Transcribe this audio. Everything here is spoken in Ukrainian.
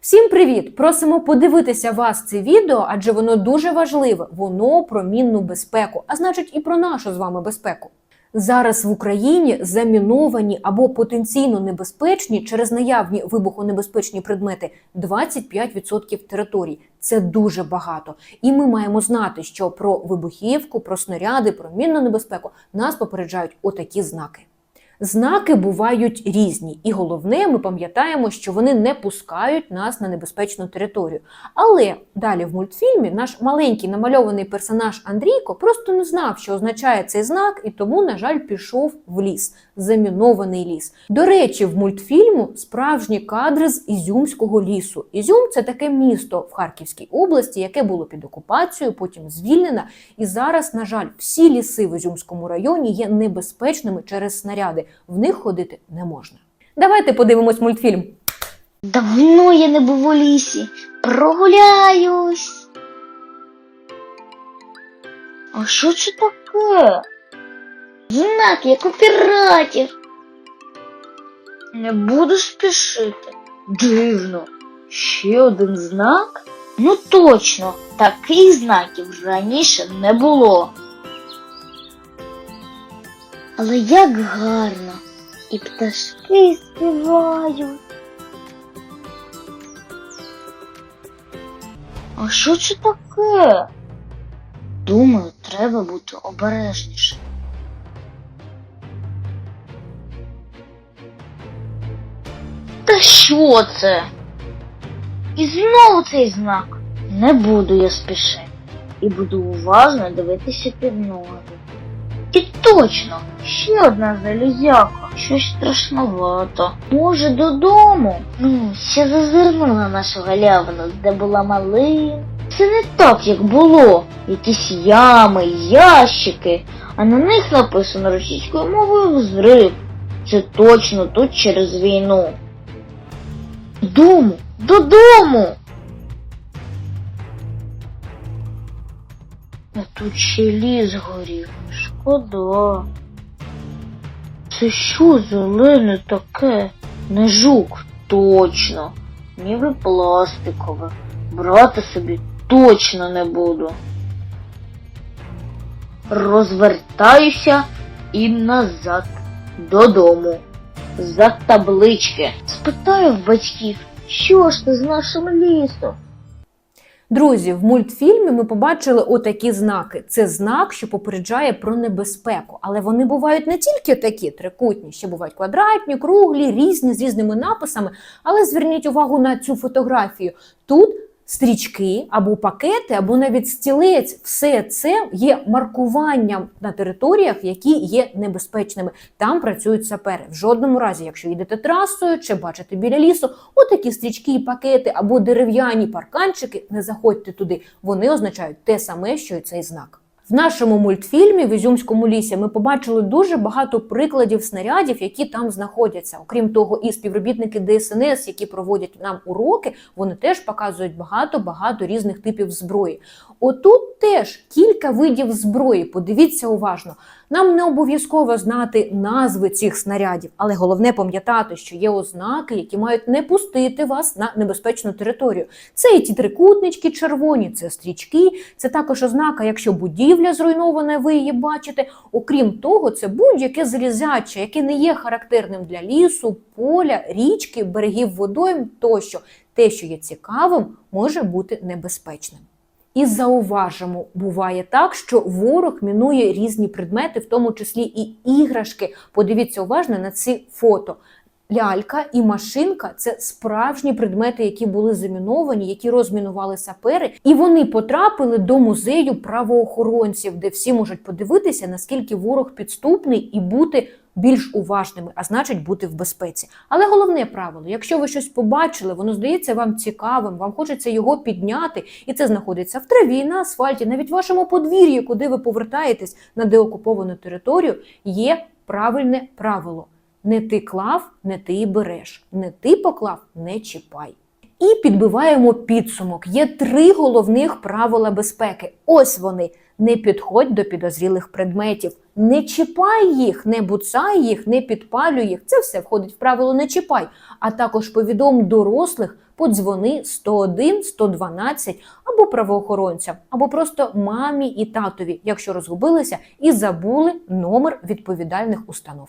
Всім привіт! Просимо подивитися вас це відео, адже воно дуже важливе. Воно про мінну безпеку, а значить і про нашу з вами безпеку. Зараз в Україні заміновані або потенційно небезпечні через наявні вибухонебезпечні предмети 25% територій. Це дуже багато. І ми маємо знати, що про вибухівку, про снаряди, про мінну небезпеку нас попереджають отакі знаки. Знаки бувають різні, і головне, ми пам'ятаємо, що вони не пускають нас на небезпечну територію. Але далі в мультфільмі наш маленький намальований персонаж Андрійко просто не знав, що означає цей знак, і тому, на жаль, пішов в ліс, замінований ліс. До речі, в мультфільму справжні кадри з Ізюмського лісу. Ізюм це таке місто в Харківській області, яке було під окупацією, потім звільнено. І зараз, на жаль, всі ліси в Ізюмському районі є небезпечними через снаряди. В них ходити не можна. Давайте подивимось мультфільм. Давно я не був у лісі. Прогуляюсь. А що це таке? Знак, як у піратів. Не буду спішити. Дивно. Ще один знак? Ну точно, таких знаків раніше не було. Але як гарно. І пташки співають. А що це таке? Думаю, треба бути обережніше. Та що це? І знову цей знак. Не буду я спішити. І буду уважно дивитися під ноги. І точно, ще одна залізяка. Щось страшновато. Може, додому? Ну, ще зазирну на нашу галявину, де була малина. Це не так, як було. Якісь ями, ящики, а на них написано російською мовою взрив. Це точно тут через війну. Додому, додому. А тут ще ліс горів. Шкода. Це що зелене таке? Не жук, точно. Ніби пластикове. Брати собі точно не буду. Розвертаюся і назад додому. За таблички. Спитаю в батьків, що ж ти з нашим лісом? Друзі, в мультфільмі ми побачили отакі знаки. Це знак, що попереджає про небезпеку. Але вони бувають не тільки такі трикутні, ще бувають квадратні, круглі, різні з різними написами. Але зверніть увагу на цю фотографію. Тут стрічки або пакети, або навіть стілець. Все це є маркуванням на територіях, які є небезпечними. Там працюють сапери. В жодному разі, якщо їдете трасою чи бачите біля лісу, отакі стрічки і пакети або дерев'яні парканчики, не заходьте туди. Вони означають те саме, що й цей знак. В нашому мультфільмі в Ізюмському лісі ми побачили дуже багато прикладів снарядів, які там знаходяться. Окрім того, і співробітники ДСНС, які проводять нам уроки, вони теж показують багато-багато різних типів зброї. Отут теж кілька видів зброї. Подивіться уважно. Нам не обов'язково знати назви цих снарядів, але головне пам'ятати, що є ознаки, які мають не пустити вас на небезпечну територію. Це і ті трикутнички червоні, це стрічки, це також ознака, якщо будівля зруйнована, ви її бачите. Окрім того, це будь-яке залізяче, яке не є характерним для лісу, поля, річки, берегів водойм тощо. Те, що є цікавим, може бути небезпечним. І зауважимо, буває так, що ворог мінує різні предмети, в тому числі і іграшки. Подивіться уважно на ці фото. Лялька і машинка це справжні предмети, які були заміновані, які розмінували сапери, і вони потрапили до музею правоохоронців, де всі можуть подивитися, наскільки ворог підступний і бути більш уважними, а значить бути в безпеці. Але головне правило: якщо ви щось побачили, воно здається вам цікавим, вам хочеться його підняти, і це знаходиться в траві, на асфальті, навіть в вашому подвір'ї, куди ви повертаєтесь на деокуповану територію, є правильне правило. Не ти клав, не ти і береш. Не ти поклав, не чіпай. І підбиваємо підсумок. Є три головних правила безпеки. Ось вони: не підходь до підозрілих предметів, не чіпай їх, не буцай їх, не підпалюй їх. Це все входить в правило не чіпай. А також повідом дорослих, подзвони 101, 112 або правоохоронцям, або просто мамі і татові, якщо розгубилися і забули номер відповідальних установ.